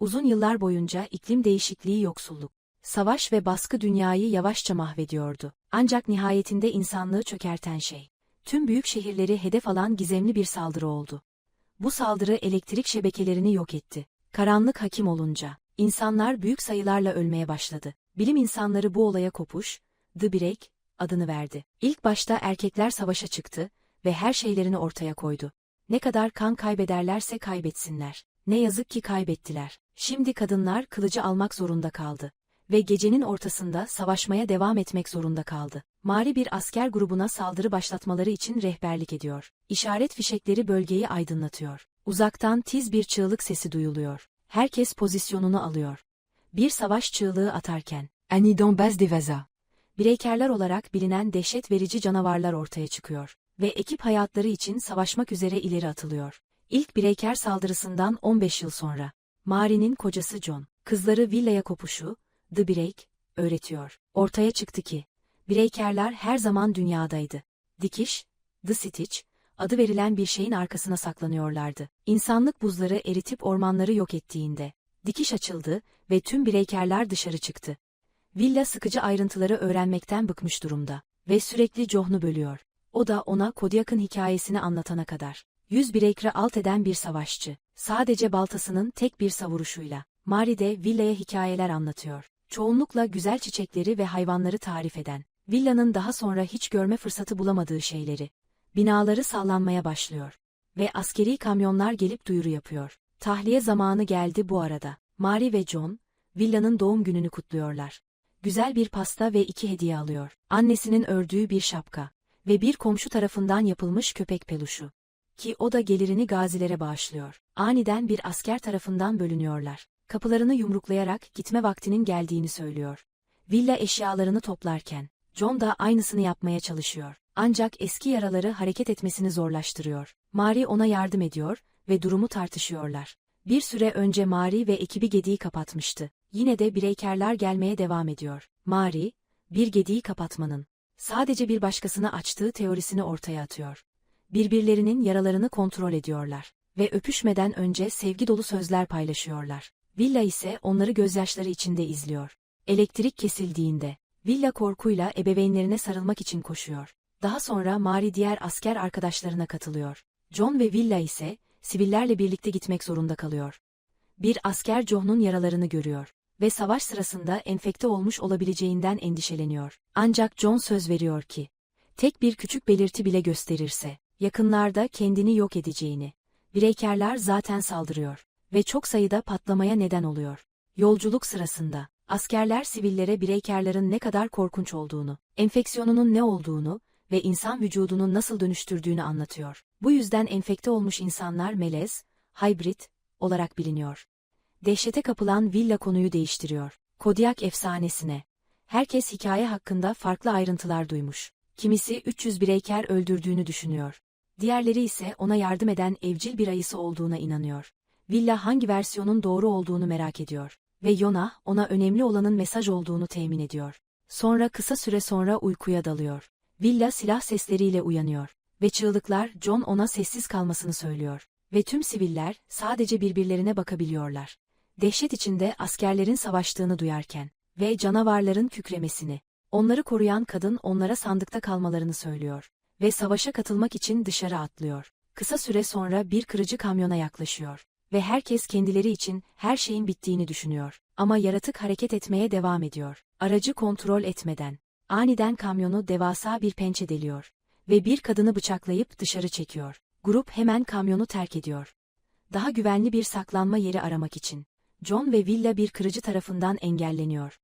Uzun yıllar boyunca iklim değişikliği yoksulluk, savaş ve baskı dünyayı yavaşça mahvediyordu. Ancak nihayetinde insanlığı çökerten şey, tüm büyük şehirleri hedef alan gizemli bir saldırı oldu. Bu saldırı elektrik şebekelerini yok etti. Karanlık hakim olunca, insanlar büyük sayılarla ölmeye başladı. Bilim insanları bu olaya kopuş, The Break adını verdi. İlk başta erkekler savaşa çıktı ve her şeylerini ortaya koydu. Ne kadar kan kaybederlerse kaybetsinler. Ne yazık ki kaybettiler. Şimdi kadınlar kılıcı almak zorunda kaldı ve gecenin ortasında savaşmaya devam etmek zorunda kaldı. Mari bir asker grubuna saldırı başlatmaları için rehberlik ediyor. İşaret fişekleri bölgeyi aydınlatıyor. Uzaktan tiz bir çığlık sesi duyuluyor. Herkes pozisyonunu alıyor. Bir savaş çığlığı atarken, Anidon Baz. Bireykerler olarak bilinen dehşet verici canavarlar ortaya çıkıyor ve ekip hayatları için savaşmak üzere ileri atılıyor. İlk bireyker saldırısından 15 yıl sonra, Mari'nin kocası John, kızları villaya kopuşu, The Break, öğretiyor. Ortaya çıktı ki, bireykerler her zaman dünyadaydı. Dikiş, The Stitch, adı verilen bir şeyin arkasına saklanıyorlardı. İnsanlık buzları eritip ormanları yok ettiğinde, dikiş açıldı ve tüm bireykerler dışarı çıktı. Villa sıkıcı ayrıntıları öğrenmekten bıkmış durumda ve sürekli John'u bölüyor. O da ona Kodiak'ın hikayesini anlatana kadar. Yüz bir ekre alt eden bir savaşçı. Sadece baltasının tek bir savuruşuyla. Mari de Villa'ya hikayeler anlatıyor. Çoğunlukla güzel çiçekleri ve hayvanları tarif eden. Villa'nın daha sonra hiç görme fırsatı bulamadığı şeyleri. Binaları sallanmaya başlıyor. Ve askeri kamyonlar gelip duyuru yapıyor. Tahliye zamanı geldi bu arada. Mari ve John, Villa'nın doğum gününü kutluyorlar. Güzel bir pasta ve iki hediye alıyor. Annesinin ördüğü bir şapka ve bir komşu tarafından yapılmış köpek peluşu. Ki o da gelirini gazilere bağışlıyor. Aniden bir asker tarafından bölünüyorlar. Kapılarını yumruklayarak gitme vaktinin geldiğini söylüyor. Villa eşyalarını toplarken, John da aynısını yapmaya çalışıyor. Ancak eski yaraları hareket etmesini zorlaştırıyor. Mari ona yardım ediyor ve durumu tartışıyorlar. Bir süre önce Mari ve ekibi gediği kapatmıştı. Yine de bireykerler gelmeye devam ediyor. Mari, bir gediği kapatmanın, sadece bir başkasına açtığı teorisini ortaya atıyor. Birbirlerinin yaralarını kontrol ediyorlar ve öpüşmeden önce sevgi dolu sözler paylaşıyorlar. Villa ise onları gözyaşları içinde izliyor. Elektrik kesildiğinde, Villa korkuyla ebeveynlerine sarılmak için koşuyor. Daha sonra Mari diğer asker arkadaşlarına katılıyor. John ve Villa ise, sivillerle birlikte gitmek zorunda kalıyor. Bir asker John'un yaralarını görüyor ve savaş sırasında enfekte olmuş olabileceğinden endişeleniyor. Ancak John söz veriyor ki, tek bir küçük belirti bile gösterirse, yakınlarda kendini yok edeceğini. Bireykerler zaten saldırıyor ve çok sayıda patlamaya neden oluyor. Yolculuk sırasında, askerler sivillere bireykerlerin ne kadar korkunç olduğunu, enfeksiyonunun ne olduğunu ve insan vücudunu nasıl dönüştürdüğünü anlatıyor. Bu yüzden enfekte olmuş insanlar melez, hybrid olarak biliniyor. Dehşete kapılan villa konuyu değiştiriyor. Kodiak efsanesine. Herkes hikaye hakkında farklı ayrıntılar duymuş. Kimisi 300 bireyker öldürdüğünü düşünüyor. Diğerleri ise ona yardım eden evcil bir ayısı olduğuna inanıyor. Villa hangi versiyonun doğru olduğunu merak ediyor. Ve Yona, ona önemli olanın mesaj olduğunu temin ediyor. Sonra kısa süre sonra uykuya dalıyor. Villa silah sesleriyle uyanıyor. Ve çığlıklar John ona sessiz kalmasını söylüyor. Ve tüm siviller sadece birbirlerine bakabiliyorlar. Dehşet içinde askerlerin savaştığını duyarken ve canavarların kükremesini. Onları koruyan kadın onlara sandıkta kalmalarını söylüyor ve savaşa katılmak için dışarı atlıyor. Kısa süre sonra bir kırıcı kamyona yaklaşıyor ve herkes kendileri için her şeyin bittiğini düşünüyor. Ama yaratık hareket etmeye devam ediyor. Aracı kontrol etmeden. Aniden kamyonu devasa bir pençe deliyor ve bir kadını bıçaklayıp dışarı çekiyor. Grup hemen kamyonu terk ediyor. Daha güvenli bir saklanma yeri aramak için. John ve Villa bir kırıcı tarafından engelleniyor.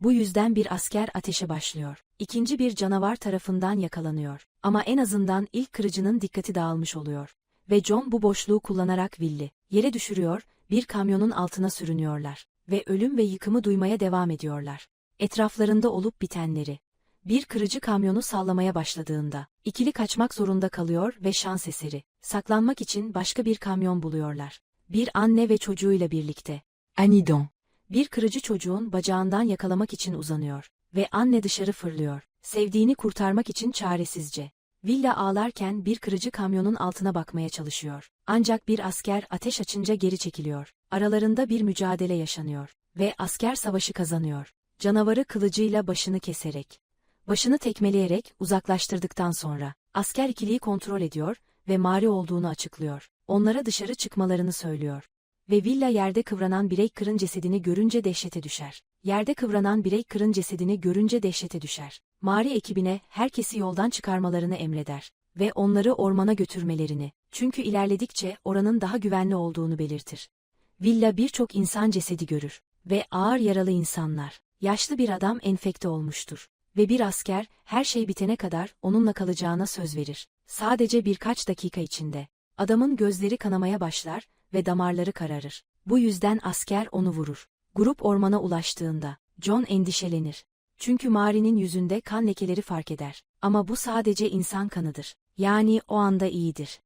Bu yüzden bir asker ateşe başlıyor. İkinci bir canavar tarafından yakalanıyor. Ama en azından ilk kırıcının dikkati dağılmış oluyor. Ve John bu boşluğu kullanarak Will'i yere düşürüyor, bir kamyonun altına sürünüyorlar. Ve ölüm ve yıkımı duymaya devam ediyorlar. Etraflarında olup bitenleri. Bir kırıcı kamyonu sallamaya başladığında, ikili kaçmak zorunda kalıyor ve şans eseri. Saklanmak için başka bir kamyon buluyorlar. Bir anne ve çocuğuyla birlikte. Anidon. Bir kırıcı çocuğun bacağından yakalamak için uzanıyor ve anne dışarı fırlıyor. Sevdiğini kurtarmak için çaresizce. Villa ağlarken bir kırıcı kamyonun altına bakmaya çalışıyor. Ancak bir asker ateş açınca geri çekiliyor. Aralarında bir mücadele yaşanıyor ve asker savaşı kazanıyor. Canavarı kılıcıyla başını keserek, başını tekmeleyerek uzaklaştırdıktan sonra asker ikiliyi kontrol ediyor ve Mari olduğunu açıklıyor. Onlara dışarı çıkmalarını söylüyor. Ve villa yerde kıvranan birey kırın cesedini görünce dehşete düşer. Yerde kıvranan birey kırın cesedini görünce dehşete düşer. Mari ekibine herkesi yoldan çıkarmalarını emreder ve onları ormana götürmelerini, çünkü ilerledikçe oranın daha güvenli olduğunu belirtir. Villa birçok insan cesedi görür ve ağır yaralı insanlar, yaşlı bir adam enfekte olmuştur ve bir asker her şey bitene kadar onunla kalacağına söz verir. Sadece birkaç dakika içinde adamın gözleri kanamaya başlar ve damarları kararır. Bu yüzden asker onu vurur. Grup ormana ulaştığında John endişelenir. Çünkü Mari'nin yüzünde kan lekeleri fark eder. Ama bu sadece insan kanıdır. Yani o anda iyidir.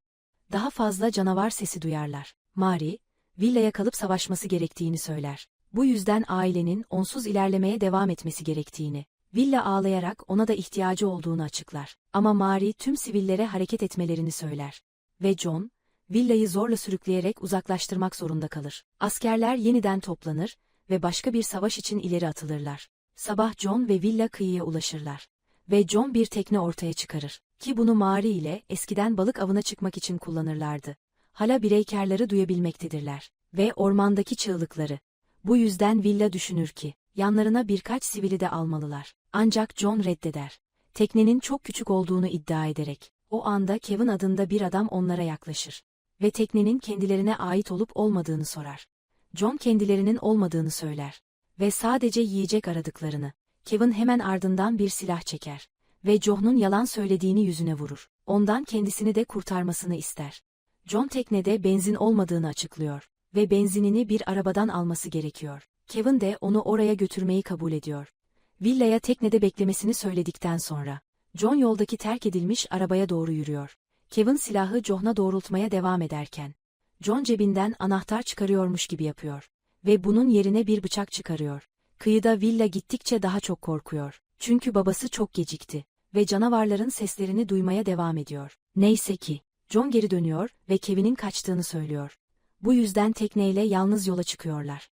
Daha fazla canavar sesi duyarlar. Mari, villaya kalıp savaşması gerektiğini söyler. Bu yüzden ailenin onsuz ilerlemeye devam etmesi gerektiğini, Villa ağlayarak ona da ihtiyacı olduğunu açıklar. Ama Mari tüm sivillere hareket etmelerini söyler. Ve John, villayı zorla sürükleyerek uzaklaştırmak zorunda kalır. Askerler yeniden toplanır ve başka bir savaş için ileri atılırlar. Sabah John ve villa kıyıya ulaşırlar. Ve John bir tekne ortaya çıkarır. Ki bunu Mari ile eskiden balık avına çıkmak için kullanırlardı. Hala bireykerleri duyabilmektedirler. Ve ormandaki çığlıkları. Bu yüzden villa düşünür ki, yanlarına birkaç sivili de almalılar. Ancak John reddeder. Teknenin çok küçük olduğunu iddia ederek. O anda Kevin adında bir adam onlara yaklaşır. Ve teknenin kendilerine ait olup olmadığını sorar. John kendilerinin olmadığını söyler. Ve sadece yiyecek aradıklarını. Kevin hemen ardından bir silah çeker. Ve John'un yalan söylediğini yüzüne vurur. Ondan kendisini de kurtarmasını ister. John teknede benzin olmadığını açıklıyor. Ve benzinini bir arabadan alması gerekiyor. Kevin de onu oraya götürmeyi kabul ediyor. Villaya teknede beklemesini söyledikten sonra, John yoldaki terk edilmiş arabaya doğru yürüyor. Kevin silahı John'a doğrultmaya devam ederken, John cebinden anahtar çıkarıyormuş gibi yapıyor. Ve bunun yerine bir bıçak çıkarıyor. Kıyıda Villa gittikçe daha çok korkuyor. Çünkü babası çok gecikti. Ve canavarların seslerini duymaya devam ediyor. Neyse ki, John geri dönüyor ve Kevin'in kaçtığını söylüyor. Bu yüzden tekneyle yalnız yola çıkıyorlar.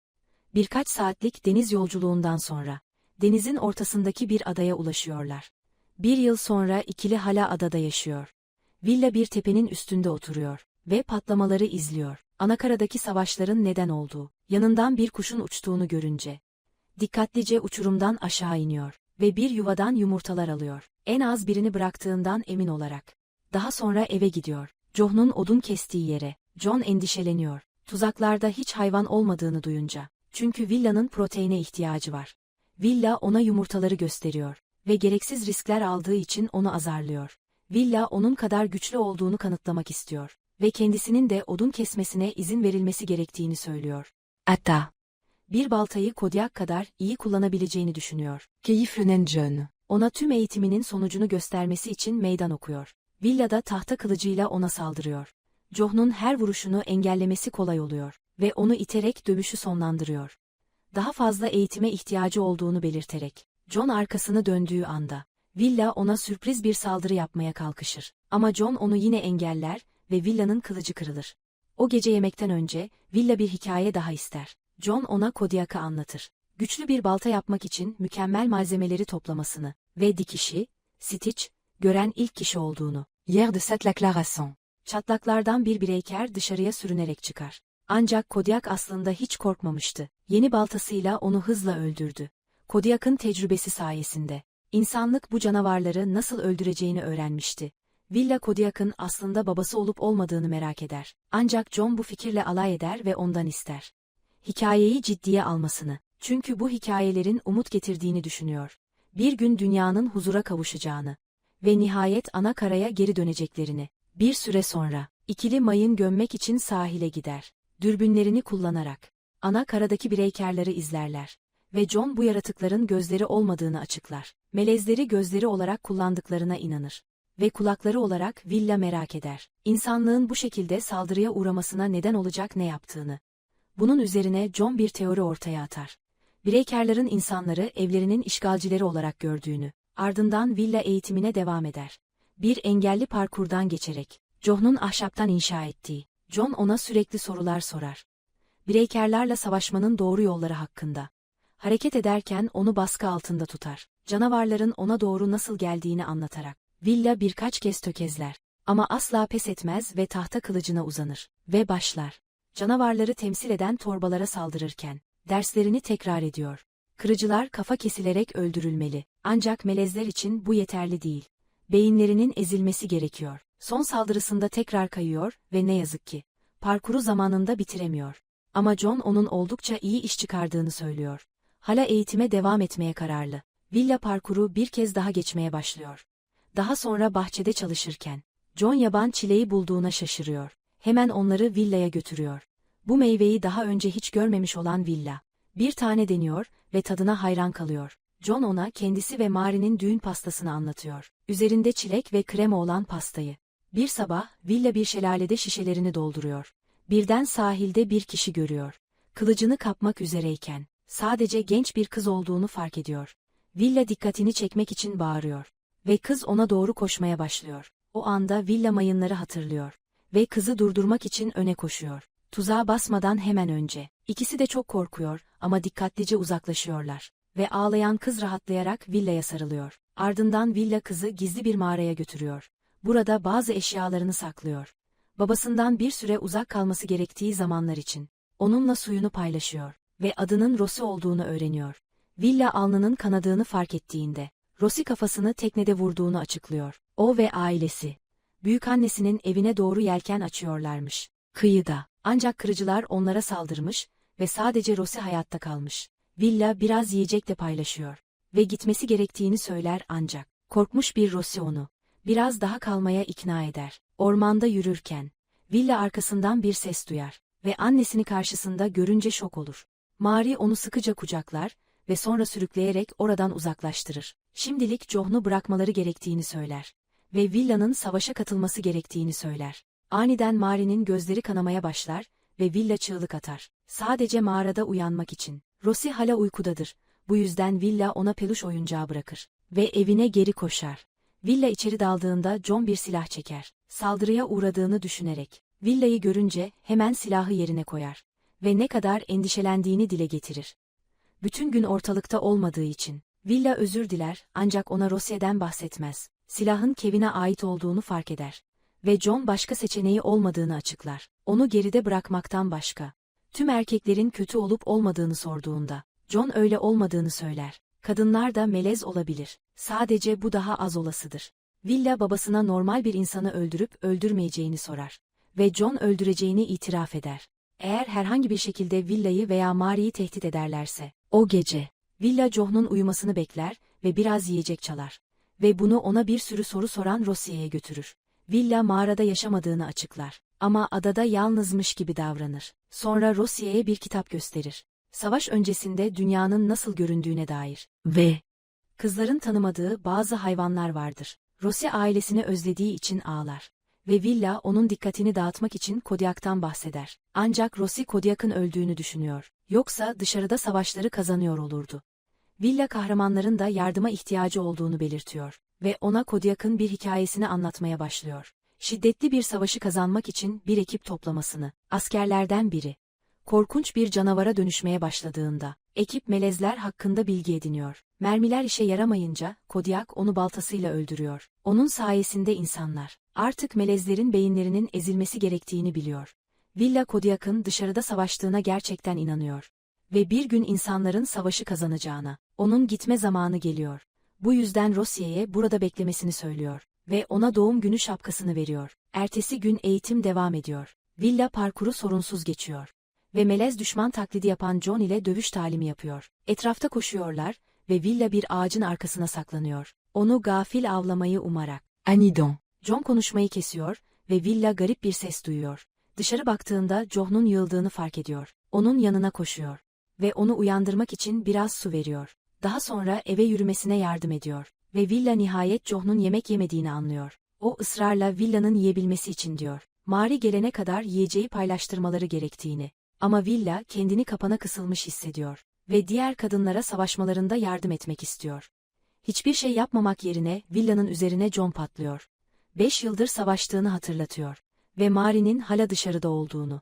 Birkaç saatlik deniz yolculuğundan sonra, denizin ortasındaki bir adaya ulaşıyorlar. Bir yıl sonra ikili hala adada yaşıyor. Villa bir tepenin üstünde oturuyor ve patlamaları izliyor. Anakaradaki savaşların neden olduğu, yanından bir kuşun uçtuğunu görünce. Dikkatlice uçurumdan aşağı iniyor ve bir yuvadan yumurtalar alıyor. En az birini bıraktığından emin olarak. Daha sonra eve gidiyor. John'un odun kestiği yere. John endişeleniyor. Tuzaklarda hiç hayvan olmadığını duyunca. Çünkü Villa'nın proteine ihtiyacı var. Villa ona yumurtaları gösteriyor ve gereksiz riskler aldığı için onu azarlıyor. Villa onun kadar güçlü olduğunu kanıtlamak istiyor ve kendisinin de odun kesmesine izin verilmesi gerektiğini söylüyor. Hatta bir baltayı Kodiak kadar iyi kullanabileceğini düşünüyor. Keyiflenen John, ona tüm eğitiminin sonucunu göstermesi için meydan okuyor. Villa da tahta kılıcıyla ona saldırıyor. John'un her vuruşunu engellemesi kolay oluyor ve onu iterek dövüşü sonlandırıyor. Daha fazla eğitime ihtiyacı olduğunu belirterek, John arkasını döndüğü anda, Villa ona sürpriz bir saldırı yapmaya kalkışır. Ama John onu yine engeller ve Villa'nın kılıcı kırılır. O gece yemekten önce, Villa bir hikaye daha ister. John ona Kodiak'ı anlatır. Güçlü bir balta yapmak için mükemmel malzemeleri toplamasını ve dikişi, stitch, gören ilk kişi olduğunu. Yer de cette déclaration. Çatlaklardan bir bireyker dışarıya sürünerek çıkar. Ancak Kodiak aslında hiç korkmamıştı. Yeni baltasıyla onu hızla öldürdü. Kodiak'ın tecrübesi sayesinde. İnsanlık bu canavarları nasıl öldüreceğini öğrenmişti. Villa Kodiak'ın aslında babası olup olmadığını merak eder. Ancak John bu fikirle alay eder ve ondan ister. Hikayeyi ciddiye almasını. Çünkü bu hikayelerin umut getirdiğini düşünüyor. Bir gün dünyanın huzura kavuşacağını. Ve nihayet ana karaya geri döneceklerini. Bir süre sonra, ikili mayın gömmek için sahile gider. Dürbünlerini kullanarak. Ana karadaki bireykerleri izlerler. Ve John bu yaratıkların gözleri olmadığını açıklar. Melezleri gözleri olarak kullandıklarına inanır. Ve kulakları olarak Villa merak eder. İnsanlığın bu şekilde saldırıya uğramasına neden olacak ne yaptığını. Bunun üzerine John bir teori ortaya atar. Bireykerlerin insanları evlerinin işgalcileri olarak gördüğünü, ardından villa eğitimine devam eder. Bir engelli parkurdan geçerek, John'un ahşaptan inşa ettiği, John ona sürekli sorular sorar. Breykerlerle savaşmanın doğru yolları hakkında. Hareket ederken onu baskı altında tutar. Canavarların ona doğru nasıl geldiğini anlatarak. Villa birkaç kez tökezler. Ama asla pes etmez ve tahta kılıcına uzanır. Ve başlar. Canavarları temsil eden torbalara saldırırken. Derslerini tekrar ediyor. Kırıcılar kafa kesilerek öldürülmeli. Ancak melezler için bu yeterli değil. Beyinlerinin ezilmesi gerekiyor. Son saldırısında tekrar kayıyor ve ne yazık ki parkuru zamanında bitiremiyor. Ama John onun oldukça iyi iş çıkardığını söylüyor. Hala eğitime devam etmeye kararlı. Villa parkuru bir kez daha geçmeye başlıyor. Daha sonra bahçede çalışırken John yaban çileği bulduğuna şaşırıyor. Hemen onları villaya götürüyor. Bu meyveyi daha önce hiç görmemiş olan villa. Bir tane deniyor ve tadına hayran kalıyor. John ona kendisi ve Mari'nin düğün pastasını anlatıyor. Üzerinde çilek ve krema olan pastayı. Bir sabah, villa bir şelalede şişelerini dolduruyor. Birden sahilde bir kişi görüyor. Kılıcını kapmak üzereyken, sadece genç bir kız olduğunu fark ediyor. Villa dikkatini çekmek için bağırıyor. Ve kız ona doğru koşmaya başlıyor. O anda villa mayınları hatırlıyor. Ve kızı durdurmak için öne koşuyor. Tuzağa basmadan hemen önce. İkisi de çok korkuyor ama dikkatlice uzaklaşıyorlar. Ve ağlayan kız rahatlayarak villaya sarılıyor. Ardından villa kızı gizli bir mağaraya götürüyor. Burada bazı eşyalarını saklıyor. Babasından bir süre uzak kalması gerektiği zamanlar için. Onunla suyunu paylaşıyor. Ve adının Rossi olduğunu öğreniyor. Villa alnının kanadığını fark ettiğinde, Rossi kafasını teknede vurduğunu açıklıyor. O ve ailesi. Büyükannesinin evine doğru yelken açıyorlarmış. Kıyıda. Ancak kırıcılar onlara saldırmış ve sadece Rossi hayatta kalmış. Villa biraz yiyecek de paylaşıyor. Ve gitmesi gerektiğini söyler ancak. Korkmuş bir Rossi onu. Biraz daha kalmaya ikna eder. Ormanda yürürken. Villa arkasından bir ses duyar. Ve annesini karşısında görünce şok olur. Mari onu sıkıca kucaklar ve sonra sürükleyerek oradan uzaklaştırır. Şimdilik John'u bırakmaları gerektiğini söyler. Ve Villa'nın savaşa katılması gerektiğini söyler. Aniden Mari'nin gözleri kanamaya başlar ve Villa çığlık atar. Sadece mağarada uyanmak için. Rossi hala uykudadır. Bu yüzden Villa ona peluş oyuncağı bırakır. Ve evine geri koşar. Villa içeri daldığında John bir silah çeker. Saldırıya uğradığını düşünerek. Villa'yı görünce hemen silahı yerine koyar. Ve ne kadar endişelendiğini dile getirir. Bütün gün ortalıkta olmadığı için. Villa özür diler ancak ona Rossi'den bahsetmez. Silahın Kevin'e ait olduğunu fark eder. Ve John başka seçeneği olmadığını açıklar. Onu geride bırakmaktan başka. Tüm erkeklerin kötü olup olmadığını sorduğunda, John öyle olmadığını söyler. Kadınlar da melez olabilir. Sadece bu daha az olasıdır. Villa babasına normal bir insanı öldürüp öldürmeyeceğini sorar. Ve John öldüreceğini itiraf eder. Eğer herhangi bir şekilde Villa'yı veya Mari'yi tehdit ederlerse, o gece, Villa John'un uyumasını bekler ve biraz yiyecek çalar. Ve bunu ona bir sürü soru soran Rossi'ye götürür. Villa mağarada yaşamadığını açıklar. Ama adada yalnızmış gibi davranır. Sonra Rossi'ye bir kitap gösterir. Savaş öncesinde dünyanın nasıl göründüğüne dair. Ve kızların tanımadığı bazı hayvanlar vardır. Rossi ailesini özlediği için ağlar. Ve Villa onun dikkatini dağıtmak için Kodiak'tan bahseder. Ancak Rossi Kodiak'ın öldüğünü düşünüyor. Yoksa dışarıda savaşları kazanıyor olurdu. Villa kahramanların da yardıma ihtiyacı olduğunu belirtiyor ve ona Kodiak'ın bir hikayesini anlatmaya başlıyor. Şiddetli bir savaşı kazanmak için bir ekip toplamasını, askerlerden biri, korkunç bir canavara dönüşmeye başladığında, ekip melezler hakkında bilgi ediniyor. Mermiler işe yaramayınca, Kodiak onu baltasıyla öldürüyor. Onun sayesinde insanlar, artık melezlerin beyinlerinin ezilmesi gerektiğini biliyor. Villa Kodiak'ın dışarıda savaştığına gerçekten inanıyor. Ve bir gün insanların savaşı kazanacağına, onun gitme zamanı geliyor. Bu yüzden Rossi'ye burada beklemesini söylüyor ve ona doğum günü şapkasını veriyor. Ertesi gün eğitim devam ediyor. Villa parkuru sorunsuz geçiyor. Ve melez düşman taklidi yapan John ile dövüş talimi yapıyor. Etrafta koşuyorlar ve Villa bir ağacın arkasına saklanıyor. Onu gafil avlamayı umarak. Anidon. John konuşmayı kesiyor ve Villa garip bir ses duyuyor. Dışarı baktığında John'un yıldığını fark ediyor. Onun yanına koşuyor. Ve onu uyandırmak için biraz su veriyor. Daha sonra eve yürümesine yardım ediyor. Ve Villa nihayet John'un yemek yemediğini anlıyor. O ısrarla Villa'nın yiyebilmesi için diyor. Mari gelene kadar yiyeceği paylaştırmaları gerektiğini. Ama Villa kendini kapana kısılmış hissediyor. Ve diğer kadınlara savaşmalarında yardım etmek istiyor. Hiçbir şey yapmamak yerine Villa'nın üzerine John patlıyor. Beş yıldır savaştığını hatırlatıyor. Ve Mari'nin hala dışarıda olduğunu.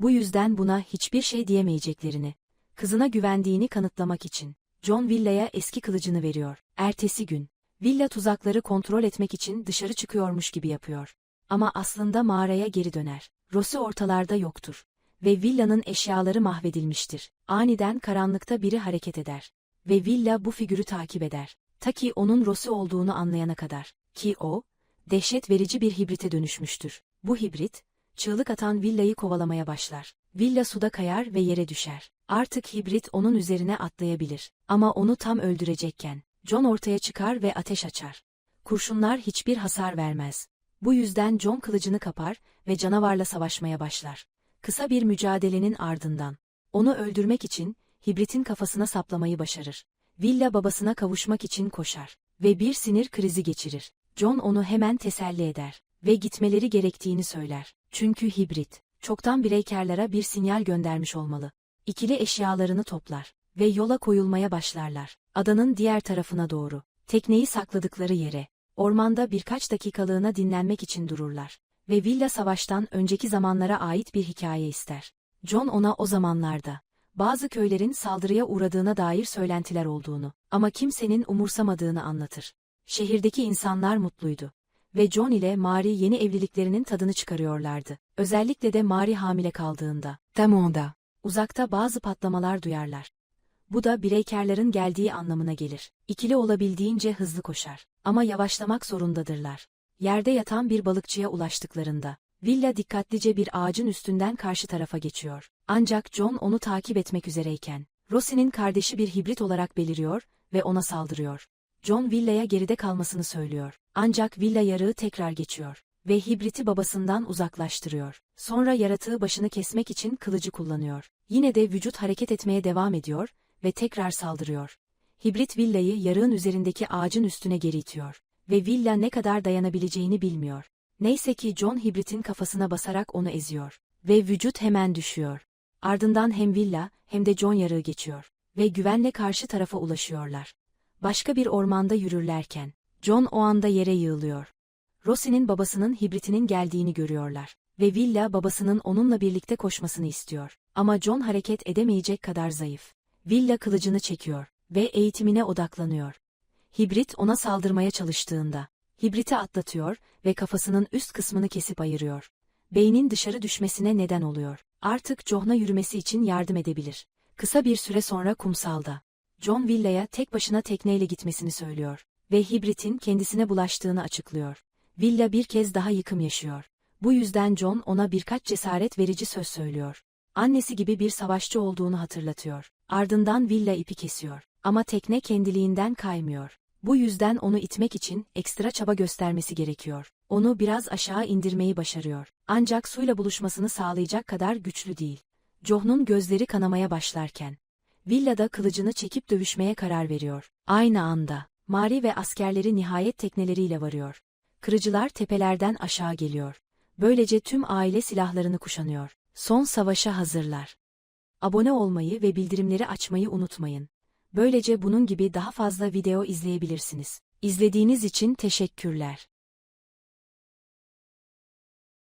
Bu yüzden buna hiçbir şey diyemeyeceklerini, kızına güvendiğini kanıtlamak için, John Villa'ya eski kılıcını veriyor. Ertesi gün, Villa tuzakları kontrol etmek için dışarı çıkıyormuş gibi yapıyor. Ama aslında mağaraya geri döner. Rossi ortalarda yoktur. Ve villanın eşyaları mahvedilmiştir. Aniden karanlıkta biri hareket eder. Ve villa bu figürü takip eder. Ta ki onun Rossi olduğunu anlayana kadar. Ki o, dehşet verici bir hibrite dönüşmüştür. Bu hibrit, çığlık atan villayı kovalamaya başlar. Villa suda kayar ve yere düşer. Artık hibrit onun üzerine atlayabilir. Ama onu tam öldürecekken, John ortaya çıkar ve ateş açar. Kurşunlar hiçbir hasar vermez. Bu yüzden John kılıcını kapar ve canavarla savaşmaya başlar. Kısa bir mücadelenin ardından, onu öldürmek için, hibritin kafasına saplamayı başarır. Villa babasına kavuşmak için koşar ve bir sinir krizi geçirir. John onu hemen teselli eder ve gitmeleri gerektiğini söyler. Çünkü hibrit, çoktan bireykerlara bir sinyal göndermiş olmalı. İkili eşyalarını toplar ve yola koyulmaya başlarlar. Adanın diğer tarafına doğru, tekneyi sakladıkları yere, ormanda birkaç dakikalığına dinlenmek için dururlar. Ve Villa savaştan önceki zamanlara ait bir hikaye ister. John ona o zamanlarda, bazı köylerin saldırıya uğradığına dair söylentiler olduğunu ama kimsenin umursamadığını anlatır. Şehirdeki insanlar mutluydu. Ve John ile Mary yeni evliliklerinin tadını çıkarıyorlardı. Özellikle de Mary hamile kaldığında. Damonda. Uzakta bazı patlamalar duyarlar. Bu da bireykerlerin geldiği anlamına gelir. İkili olabildiğince hızlı koşar. Ama yavaşlamak zorundadırlar. Yerde yatan bir balıkçıya ulaştıklarında, Villa dikkatlice bir ağacın üstünden karşı tarafa geçiyor. Ancak John onu takip etmek üzereyken, Rossi'nin kardeşi bir hibrit olarak beliriyor ve ona saldırıyor. John Villa'ya geride kalmasını söylüyor. Ancak Villa yarığı tekrar geçiyor ve hibriti babasından uzaklaştırıyor. Sonra yaratığı başını kesmek için kılıcı kullanıyor. Yine de vücut hareket etmeye devam ediyor ve tekrar saldırıyor. Hibrit Villa'yı yarığın üzerindeki ağacın üstüne geri itiyor ve Villa ne kadar dayanabileceğini bilmiyor. Neyse ki John Hibrit'in kafasına basarak onu eziyor ve vücut hemen düşüyor. Ardından hem Villa hem de John yarığı geçiyor ve güvenle karşı tarafa ulaşıyorlar. Başka bir ormanda yürürlerken, John o anda yere yığılıyor. Rossi'nin babasının hibritinin geldiğini görüyorlar ve Villa babasının onunla birlikte koşmasını istiyor. Ama John hareket edemeyecek kadar zayıf. Villa kılıcını çekiyor ve eğitimine odaklanıyor. Hibrit ona saldırmaya çalıştığında, hibriti atlatıyor ve kafasının üst kısmını kesip ayırıyor. Beynin dışarı düşmesine neden oluyor. Artık John'a yürümesi için yardım edebilir. Kısa bir süre sonra kumsalda, John Villa'ya tek başına tekneyle gitmesini söylüyor ve hibritin kendisine bulaştığını açıklıyor. Villa bir kez daha yıkım yaşıyor. Bu yüzden John ona birkaç cesaret verici söz söylüyor. Annesi gibi bir savaşçı olduğunu hatırlatıyor. Ardından Villa ipi kesiyor. Ama tekne kendiliğinden kaymıyor. Bu yüzden onu itmek için ekstra çaba göstermesi gerekiyor. Onu biraz aşağı indirmeyi başarıyor. Ancak suyla buluşmasını sağlayacak kadar güçlü değil. John'un gözleri kanamaya başlarken, Villa da kılıcını çekip dövüşmeye karar veriyor. Aynı anda, Mari ve askerleri nihayet tekneleriyle varıyor. Kırıcılar tepelerden aşağı geliyor. Böylece tüm aile silahlarını kuşanıyor. Son savaşa hazırlar. Abone olmayı ve bildirimleri açmayı unutmayın. Böylece bunun gibi daha fazla video izleyebilirsiniz. İzlediğiniz için teşekkürler.